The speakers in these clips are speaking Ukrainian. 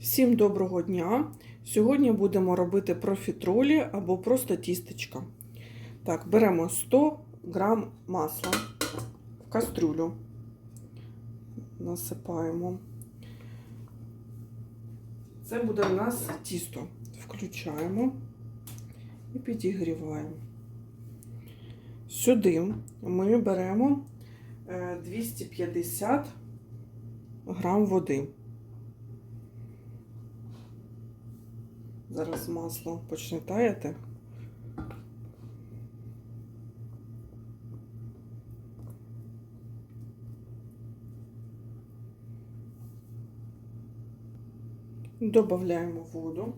Всім доброго дня! Сьогодні будемо робити профітролі або просто тістечка. Так, беремо 100 грам масла в кастрюлю. Насипаємо. Це буде в нас тісто. Включаємо і підігріваємо. Сюди ми беремо е, 250 грам води. Зараз масло почне таяти. Добавляємо воду.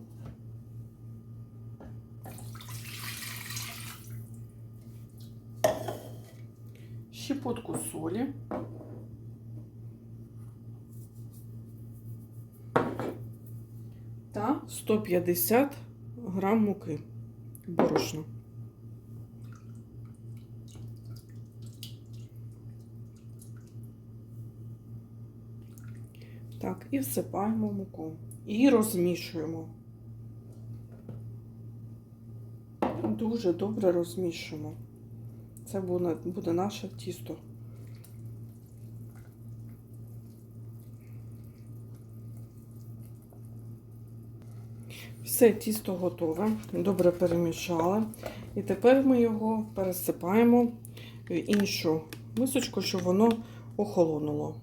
Щепотку солі. 150 грам муки борошна. Так, і всипаємо муку. І розмішуємо. Дуже добре розмішуємо. Це буде, наше тісто. Все тісто готове, добре перемішали. І тепер ми його пересипаємо в іншу мисочку, щоб воно охолонуло.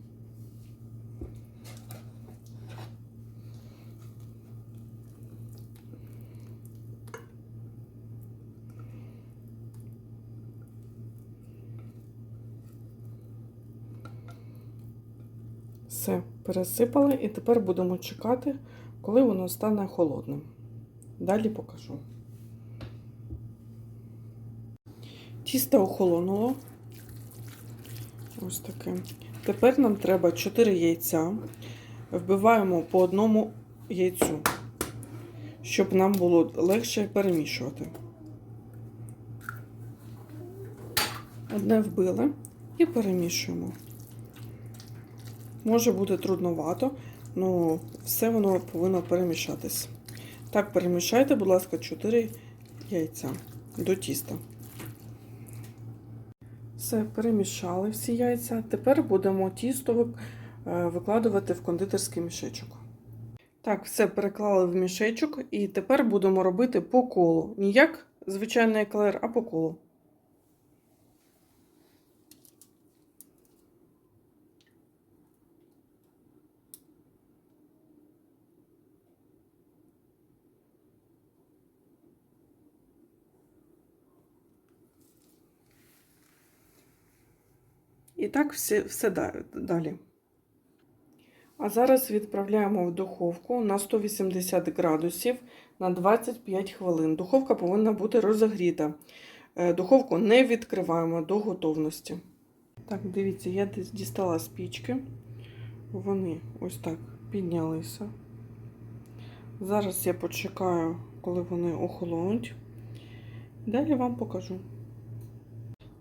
Все, пересипали, і тепер будемо чекати, коли воно стане холодним. Далі покажу. Тісто охолонуло. Ось таке. Тепер нам треба 4 яйця. Вбиваємо по одному яйцю, щоб нам було легше перемішувати. Одне вбили і перемішуємо. Може бути трудновато, але все воно повинно перемішатись. Так, перемішайте, будь ласка, 4 яйця до тіста. Все, перемішали всі яйця. Тепер будемо тісто викладувати в кондитерський мішечок. Так, все переклали в мішечок, і тепер будемо робити по колу. Не як звичайний еклер, а по колу. І так все, все далі. А зараз відправляємо в духовку на 180 градусів на 25 хвилин. Духовка повинна бути розігріта. Духовку не відкриваємо до готовності. Так, дивіться, я дістала спічки. Вони ось так піднялися. Зараз я почекаю, коли вони охолонуть. Далі вам покажу.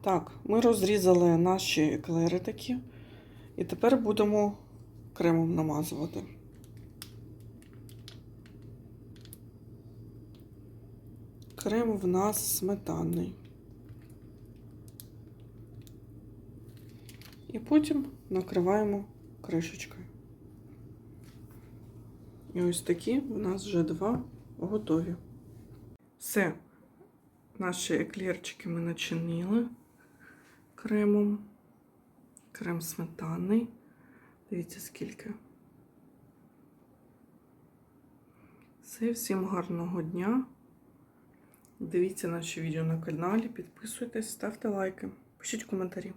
Так, ми розрізали наші еклери такі, і тепер будемо кремом намазувати. Крем в нас сметанний. І потім накриваємо кришечкою. І ось такі в нас вже два готові. Все, наші еклерчики ми начинили кремом. Крем сметанний. Дивіться, скільки. Все, всім гарного дня. Дивіться наші відео на каналі, підписуйтесь, ставте лайки, пишіть коментарі.